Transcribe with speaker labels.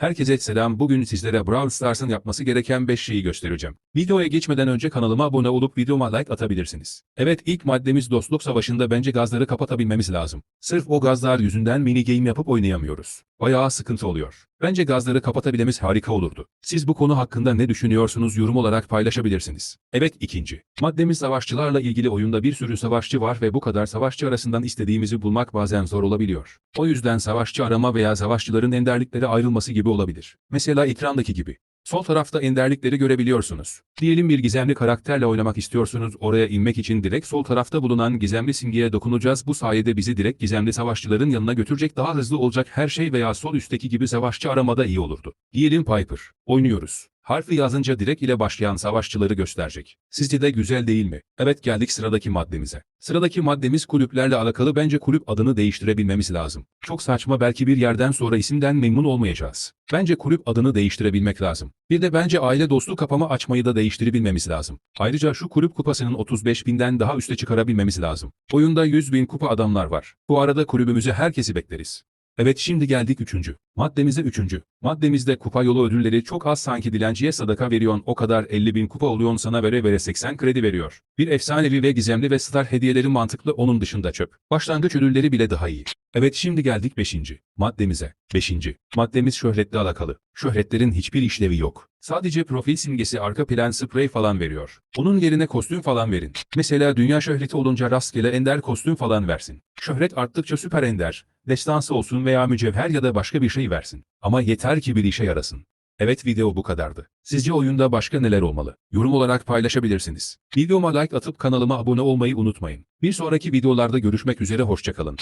Speaker 1: Herkese selam. Bugün sizlere Brawl Stars'ın yapması gereken 5 şeyi göstereceğim. Videoya geçmeden önce kanalıma abone olup videoma like atabilirsiniz. Evet ilk maddemiz dostluk savaşında bence gazları kapatabilmemiz lazım. Sırf o gazlar yüzünden mini game yapıp oynayamıyoruz. Bayağı sıkıntı oluyor. Bence gazları kapatabilmemiz harika olurdu. Siz bu konu hakkında ne düşünüyorsunuz yorum olarak paylaşabilirsiniz. Evet ikinci. Maddemiz savaşçılarla ilgili oyunda bir sürü savaşçı var ve bu kadar savaşçı arasından istediğimizi bulmak bazen zor olabiliyor. O yüzden savaşçı arama veya savaşçıların enderliklere ayrılması gibi olabilir. Mesela ekrandaki gibi. Sol tarafta enderlikleri görebiliyorsunuz. Diyelim bir gizemli karakterle oynamak istiyorsunuz. Oraya inmek için direkt sol tarafta bulunan gizemli simgeye dokunacağız. Bu sayede bizi direkt gizemli savaşçıların yanına götürecek daha hızlı olacak her şey veya sol üstteki gibi savaşçı aramada iyi olurdu. Diyelim Piper. Oynuyoruz. Harfi yazınca direkt ile başlayan savaşçıları gösterecek. Sizce de güzel değil mi? Evet geldik sıradaki maddemize. Sıradaki maddemiz kulüplerle alakalı bence kulüp adını değiştirebilmemiz lazım. Çok saçma belki bir yerden sonra isimden memnun olmayacağız. Bence kulüp adını değiştirebilmek lazım. Bir de bence aile dostu kapama açmayı da değiştirebilmemiz lazım. Ayrıca şu kulüp kupasının 35 binden daha üste çıkarabilmemiz lazım. Oyunda 100 bin kupa adamlar var. Bu arada kulübümüze herkesi bekleriz. Evet şimdi geldik üçüncü. Maddemize üçüncü. Maddemizde kupa yolu ödülleri çok az sanki dilenciye sadaka veriyorsun o kadar 50 bin kupa oluyorsun sana vere vere 80 kredi veriyor. Bir efsanevi ve gizemli ve star hediyeleri mantıklı onun dışında çöp. Başlangıç ödülleri bile daha iyi. Evet şimdi geldik beşinci. Maddemize. Beşinci. Maddemiz şöhretle alakalı. Şöhretlerin hiçbir işlevi yok. Sadece profil simgesi arka plan sprey falan veriyor. Onun yerine kostüm falan verin. Mesela dünya şöhreti olunca rastgele ender kostüm falan versin. Şöhret arttıkça süper ender, destansı olsun veya mücevher ya da başka bir şey versin. Ama yeter ki bir işe yarasın. Evet video bu kadardı. Sizce oyunda başka neler olmalı? Yorum olarak paylaşabilirsiniz. Videoma like atıp kanalıma abone olmayı unutmayın. Bir sonraki videolarda görüşmek üzere hoşçakalın.